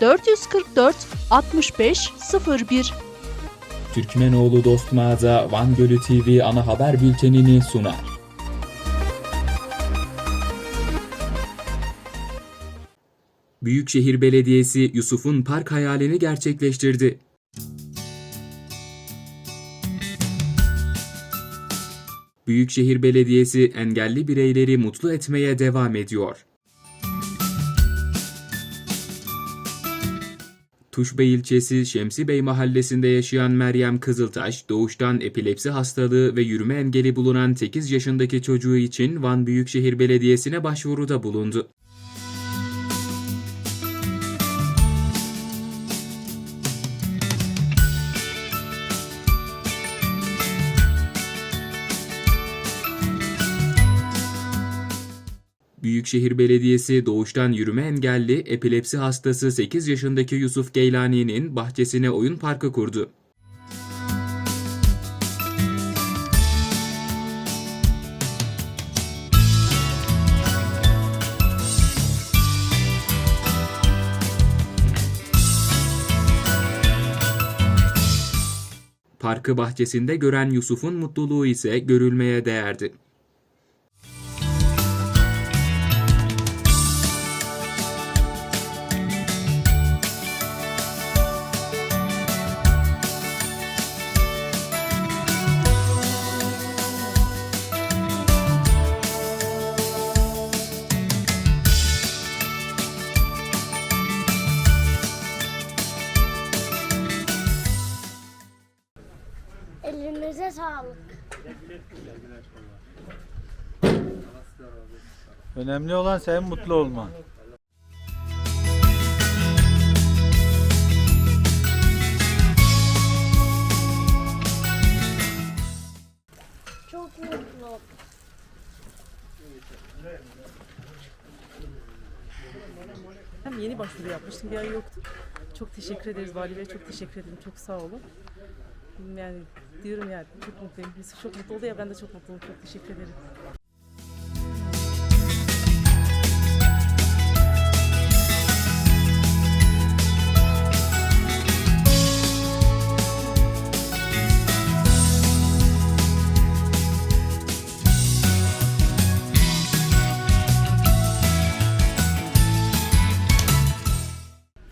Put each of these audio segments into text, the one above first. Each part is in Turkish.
444 65 01 Türkmenoğlu Dost Mağaza Van Gölü TV ana haber bültenini sunar. Büyükşehir Belediyesi Yusuf'un park hayalini gerçekleştirdi. Büyükşehir Belediyesi engelli bireyleri mutlu etmeye devam ediyor. Tuşbey ilçesi Şemsibey mahallesinde yaşayan Meryem Kızıltaş, doğuştan epilepsi hastalığı ve yürüme engeli bulunan 8 yaşındaki çocuğu için Van Büyükşehir Belediyesi'ne başvuruda bulundu. Büyükşehir Belediyesi doğuştan yürüme engelli epilepsi hastası 8 yaşındaki Yusuf Geylani'nin bahçesine oyun parkı kurdu. Parkı bahçesinde gören Yusuf'un mutluluğu ise görülmeye değerdi. Elinize sağlık. Önemli olan senin mutlu olman. Çok mutlu. Hem yeni başvuru yapmıştım bir ay yoktu. Çok teşekkür ederiz Vali Bey çok teşekkür ederim çok sağ olun. Yani diyorum yani çok mutluyum. Yusuf çok mutlu oldu ya ben de çok mutlu oldum. Çok teşekkür ederim.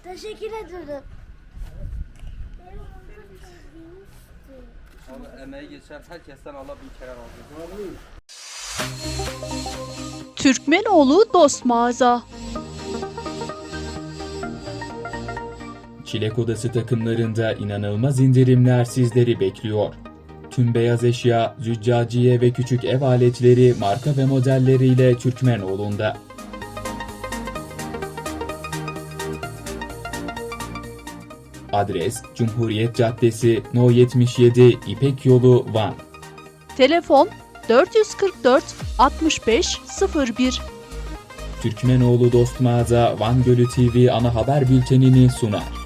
Teşekkür ederim. Onu emeği geçen herkesten Allah bir kere razı olsun. Türkmenoğlu Dost Mağaza Çilek Odası takımlarında inanılmaz indirimler sizleri bekliyor. Tüm beyaz eşya, züccaciye ve küçük ev aletleri marka ve modelleriyle Türkmenoğlu'nda. Adres Cumhuriyet Caddesi No 77 İpek Yolu Van. Telefon 444 65 01 Türkmenoğlu Dost Mağaza Van Gölü TV ana haber bültenini sunar.